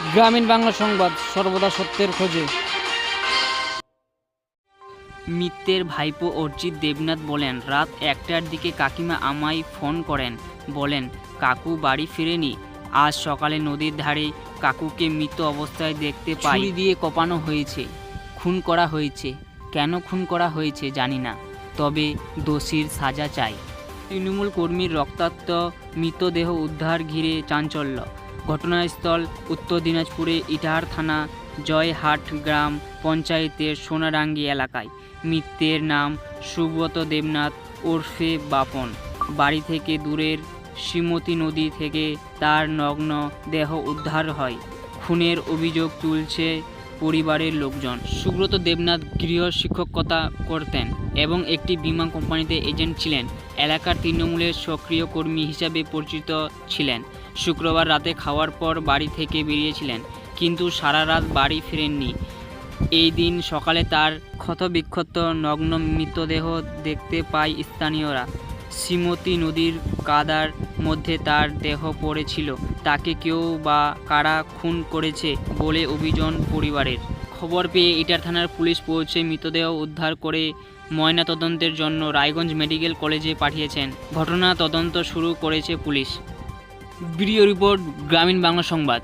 গ্রামীণ বাংলা সংবাদ সর্বদা সত্যের খোঁজে। মিত্রের ভাইপো অর্জিত দেবনাথ বলেন রাত একটার দিকে কাকিমা আমায় ফোন করেন। বলেন কাকু বাড়ি ফিরেনি। আজ সকালে নদীর ধারে কাকুকে মৃত অবস্থায় দেখতে পাই। দিয়ে কপানো হয়েছে। খুন করা হয়েছে। কেন খুন করা হয়েছে জানি না। তবে দোষীর সাজা চাই। তৃণমূল কর্মীর রক্তাক্ত মৃতদেহ উদ্ধার ঘিরে চাঞ্চল্য। ঘটনাস্থল উত্তর দিনাজপুরে ইটাহার থানা, জয়হাট গ্রাম পঞ্চায়েতের সোনারাঙ্গি এলাকায়। মৃত্যের নাম সুব্রত দেবনাথ ওরফে বাপন। বাড়ি থেকে দূরের শ্রীমতী নদী থেকে তার নগ্ন দেহ উদ্ধার হয়। খুনের অভিযোগ তুলছে পরিবারের লোকজন। সুব্রত দেবনাথ গৃহ শিক্ষকতা করতেন এবং একটি বিমা কোম্পানিতে এজেন্ট ছিলেন। এলাকার তৃণমূলের সক্রিয় কর্মী হিসাবে পরিচিত ছিলেন। শুক্রবার রাতে খাওয়ার পর বাড়ি থেকে বেরিয়েছিলেন, কিন্তু সারা রাত বাড়ি ফেরেননি। এই দিন সকালে তার ক্ষতবিক্ষত নগ্ন মৃতদেহ দেখতে পায় স্থানীয়রা। শ্রীমতী নদীর কাদার মধ্যে তার দেহ পড়েছিল। তাকে কেউ বা কারা খুন করেছে বলে অভিযোগ পরিবারের। খবর পেয়ে ইটার থানার পুলিশ পৌঁছে মৃতদেহ উদ্ধার করে ময়নাতদন্তের জন্য রায়গঞ্জ মেডিকেল কলেজে পাঠিয়েছেন। ঘটনা তদন্ত শুরু করেছে পুলিশ। ভিডিও রিপোর্ট, গ্রামীণ বাংলা সংবাদ।